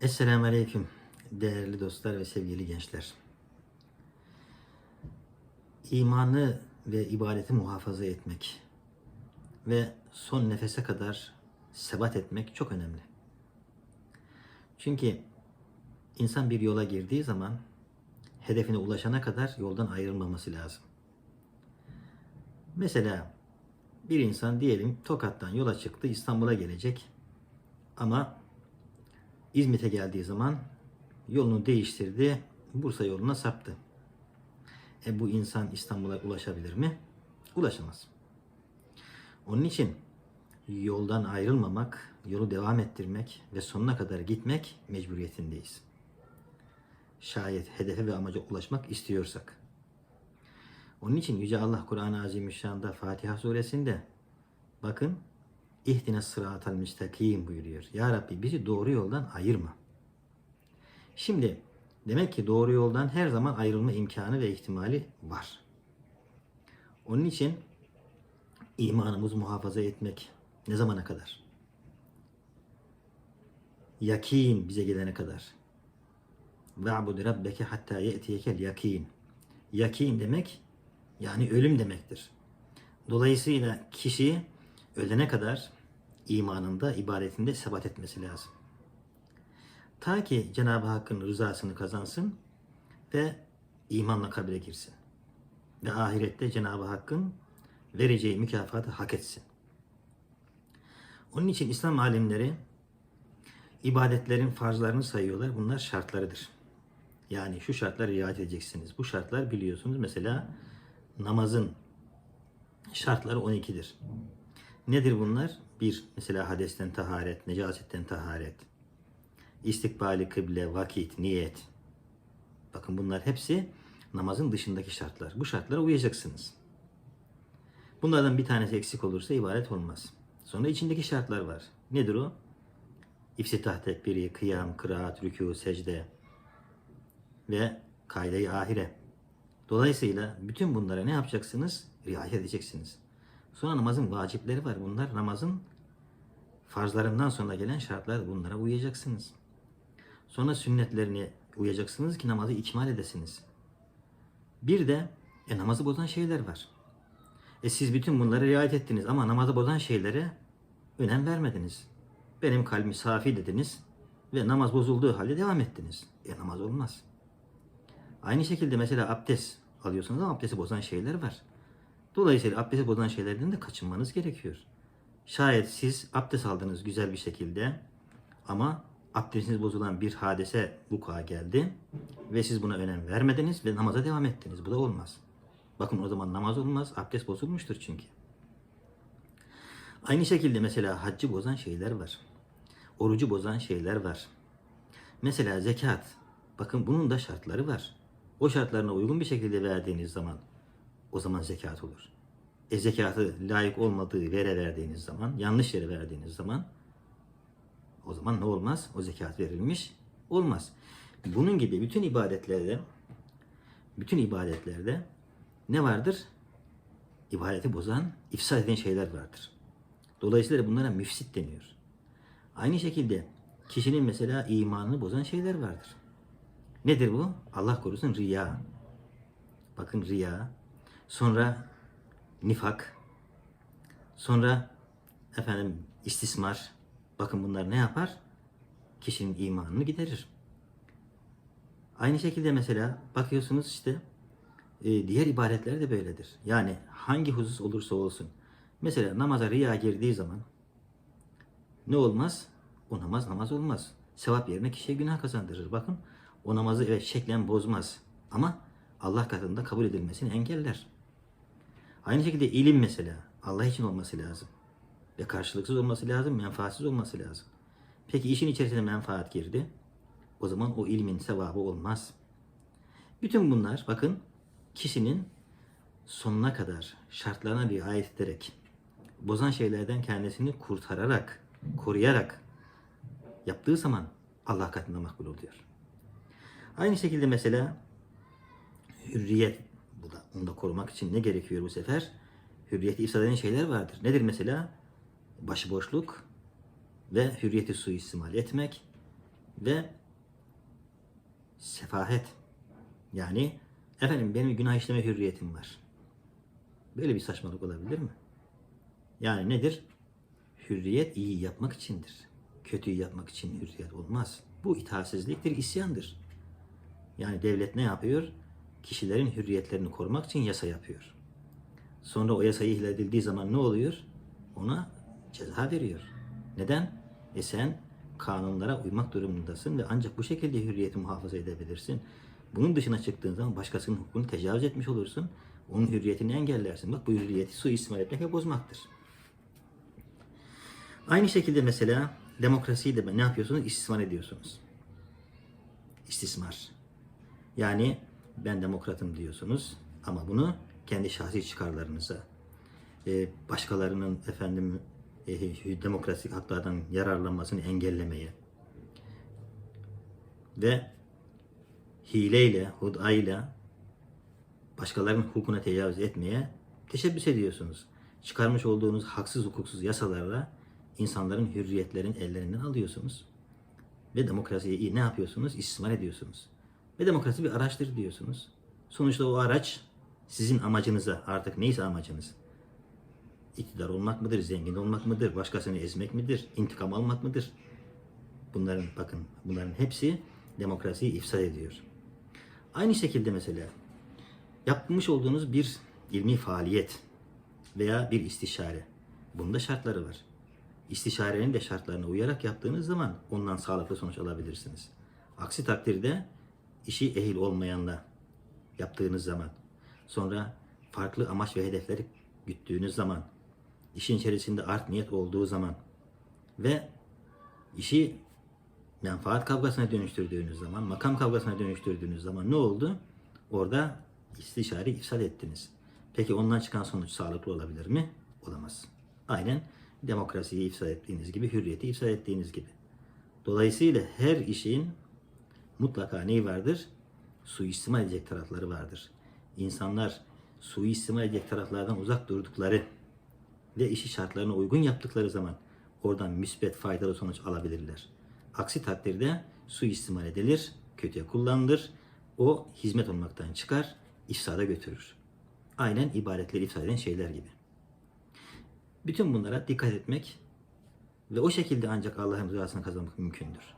Esselamu Aleyküm değerli dostlar ve sevgili gençler. İmanı ve ibadeti muhafaza etmek ve son nefese kadar sebat etmek çok önemli. Çünkü insan bir yola girdiği zaman hedefine ulaşana kadar yoldan ayrılmaması lazım. Mesela bir insan diyelim Tokat'tan yola çıktı İstanbul'a gelecek ama İzmit'e geldiği zaman yolunu değiştirdi, Bursa yoluna saptı. E bu insan İstanbul'a ulaşabilir mi? Ulaşamaz. Onun için yoldan ayrılmamak, yolu devam ettirmek ve sonuna kadar gitmek mecburiyetindeyiz. Şayet hedefe ve amaca ulaşmak istiyorsak. Onun için Yüce Allah Kur'an-ı Azimüşşan'da Fatiha suresinde bakın İhdine sıratal müstakim buyuruyor. Ya Rabbi bizi doğru yoldan ayırma. Şimdi demek ki doğru yoldan her zaman ayrılma imkanı ve ihtimali var. Onun için imanımızı muhafaza etmek ne zamana kadar? Yakin bize gelene kadar. Ve'bud rabbeke hatta ye'tiyekel yakin. Yakin demek yani ölüm demektir. Dolayısıyla kişi ölene kadar imanında, ibadetinde sebat etmesi lazım. Ta ki Cenab-ı Hakk'ın rızasını kazansın ve imanla kabre girsin. Ve ahirette Cenab-ı Hakk'ın vereceği mükafatı hak etsin. Onun için İslam alimleri ibadetlerin farzlarını sayıyorlar. Bunlar şartlarıdır. Yani şu şartlar riayet edeceksiniz. Bu şartlar biliyorsunuz mesela namazın şartları 12'dir. Nedir bunlar? Bir, mesela hadesten taharet, necasetten taharet, istikbali kıble, vakit, niyet. Bakın bunlar hepsi namazın dışındaki şartlar. Bu şartlara uyacaksınız. Bunlardan bir tanesi eksik olursa ibadet olmaz. Sonra içindeki şartlar var. Nedir o? İftitah tekbiri, kıyam, kıraat, rükû, secde ve kaide-i ahire. Dolayısıyla bütün bunlara ne yapacaksınız? Riayet edeceksiniz. Sonra namazın vacipleri var. Bunlar namazın farzlarından sonra gelen şartlar. Bunlara uyacaksınız. Sonra sünnetlerine uyacaksınız ki namazı ikmal edesiniz. Bir de e, namazı bozan şeyler var. E siz bütün bunları riayet ettiniz ama namazı bozan şeylere önem vermediniz. Benim kalbim safi dediniz ve namaz bozulduğu halde devam ettiniz. E namaz olmaz. Aynı şekilde mesela abdest alıyorsunuz ama abdesti bozan şeyler var. Dolayısıyla abdesti bozan şeylerden de kaçınmanız gerekiyor. Şayet siz abdest aldınız güzel bir şekilde ama abdestiniz bozulan bir hadise vuku'a geldi ve siz buna önem vermediniz ve namaza devam ettiniz. Bu da olmaz. Bakın o zaman namaz olmaz, abdest bozulmuştur çünkü. Aynı şekilde mesela haccı bozan şeyler var. Orucu bozan şeyler var. Mesela zekat. Bakın bunun da şartları var. O şartlarına uygun bir şekilde verdiğiniz zaman o zaman zekat olur. E zekatı layık olmadığı vere verdiğiniz zaman, yanlış yere verdiğiniz zaman o zaman ne olmaz? O zekat verilmiş olmaz. Bunun gibi bütün ibadetlerde bütün ibadetlerde ne vardır? İbadeti bozan, ifsad eden şeyler vardır. Dolayısıyla bunlara müfsit deniyor. Aynı şekilde kişinin mesela imanını bozan şeyler vardır. Nedir bu? Allah korusun riya. Bakın riya. Sonra nifak. Sonra efendim istismar. Bakın bunlar ne yapar? Kişinin imanını giderir. Aynı şekilde mesela bakıyorsunuz işte e, diğer ibadetler de böyledir. Yani hangi husus olursa olsun. Mesela namaza riya girdiği zaman ne olmaz? O namaz namaz olmaz. Sevap yerine kişiye günah kazandırır. Bakın o namazı evet şeklen bozmaz. Ama Allah katında kabul edilmesini engeller. Aynı şekilde ilim mesela Allah için olması lazım. Ve karşılıksız olması lazım, menfaatsiz olması lazım. Peki işin içerisine menfaat girdi. O zaman o ilmin sevabı olmaz. Bütün bunlar bakın kişinin sonuna kadar şartlarına riayet ederek bozan şeylerden kendisini kurtararak, koruyarak yaptığı zaman Allah katında makbul oluyor. Aynı şekilde mesela hürriyet bu da onu da korumak için ne gerekiyor bu sefer? Hürriyeti ifsad eden şeyler vardır. Nedir mesela? Başıboşluk ve hürriyeti suistimal etmek ve sefahet. Yani efendim benim günah işleme hürriyetim var. Böyle bir saçmalık olabilir mi? Yani nedir? Hürriyet iyi yapmak içindir. Kötüyü yapmak için hürriyet olmaz. Bu itaatsizliktir, isyandır. Yani devlet ne yapıyor? Kişilerin hürriyetlerini korumak için yasa yapıyor. Sonra o yasayı ihlal edildiği zaman ne oluyor? Ona ceza veriyor. Neden? E sen kanunlara uymak durumundasın ve ancak bu şekilde hürriyeti muhafaza edebilirsin. Bunun dışına çıktığın zaman başkasının hukukunu tecavüz etmiş olursun. Onun hürriyetini engellersin. Bak bu hürriyeti suistimal etmek ve bozmaktır. Aynı şekilde mesela demokrasiyi de ne yapıyorsunuz? İstismar ediyorsunuz. İstismar. Yani ben demokratım diyorsunuz ama bunu kendi şahsi çıkarlarınıza, e, başkalarının efendim e, demokratik haklardan yararlanmasını engellemeye ve hileyle, hudayla başkalarının hukukuna tecavüz etmeye teşebbüs ediyorsunuz. Çıkarmış olduğunuz haksız hukuksuz yasalarla insanların hürriyetlerin ellerinden alıyorsunuz. Ve demokrasiyi ne yapıyorsunuz? İstismar ediyorsunuz. Ve demokrasi bir araçtır diyorsunuz. Sonuçta o araç sizin amacınıza artık neyse amacınız. İktidar olmak mıdır, zengin olmak mıdır, başkasını ezmek midir, intikam almak mıdır? Bunların bakın bunların hepsi demokrasiyi ifsad ediyor. Aynı şekilde mesela yapmış olduğunuz bir ilmi faaliyet veya bir istişare. Bunda şartları var. İstişarenin de şartlarına uyarak yaptığınız zaman ondan sağlıklı sonuç alabilirsiniz. Aksi takdirde işi ehil olmayanla yaptığınız zaman, sonra farklı amaç ve hedefleri güttüğünüz zaman, işin içerisinde art niyet olduğu zaman ve işi menfaat kavgasına dönüştürdüğünüz zaman, makam kavgasına dönüştürdüğünüz zaman ne oldu? Orada istişare ifsad ettiniz. Peki ondan çıkan sonuç sağlıklı olabilir mi? Olamaz. Aynen demokrasiyi ifsad ettiğiniz gibi, hürriyeti ifsad ettiğiniz gibi. Dolayısıyla her işin mutlaka neyi vardır? Suistimal edecek tarafları vardır. İnsanlar suistimal edecek taraflardan uzak durdukları ve işi şartlarına uygun yaptıkları zaman oradan müsbet faydalı sonuç alabilirler. Aksi takdirde suistimal edilir, kötüye kullanılır, o hizmet olmaktan çıkar, ifsada götürür. Aynen ibadetleri ifsad eden şeyler gibi. Bütün bunlara dikkat etmek ve o şekilde ancak Allah'ın rızasını kazanmak mümkündür.